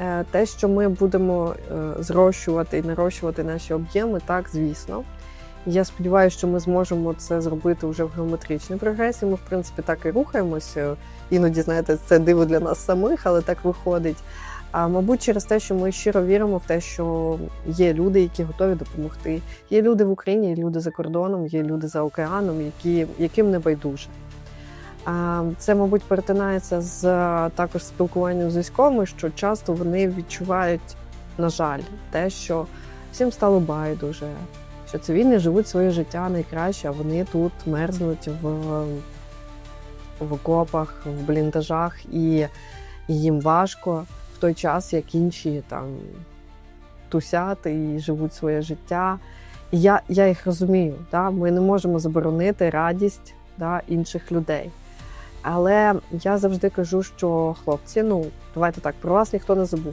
Е, Те, що ми будемо е, зрощувати і нарощувати наші об'єми, так, звісно. Я сподіваюся, що ми зможемо це зробити вже в геометричній прогресії. Ми, в принципі, так і рухаємося. Іноді, знаєте, це диво для нас самих, але так виходить. А мабуть, через те, що ми щиро віримо в те, що є люди, які готові допомогти. Є люди в Україні, є люди за кордоном, є люди за океаном, які, яким не байдуже. Це, мабуть, перетинається з також спілкуванням з військовими, що часто вони відчувають, на жаль, те, що всім стало байдуже, що цивільні живуть своє життя найкраще, а вони тут мерзнуть в, в окопах, в бліндажах, і, їм важко в той час, як інші там тусять і живуть своє життя. І я, я їх розумію. Да? Ми не можемо заборонити радість да, інших людей. Але я завжди кажу, що хлопці, ну давайте так, про вас ніхто не забув.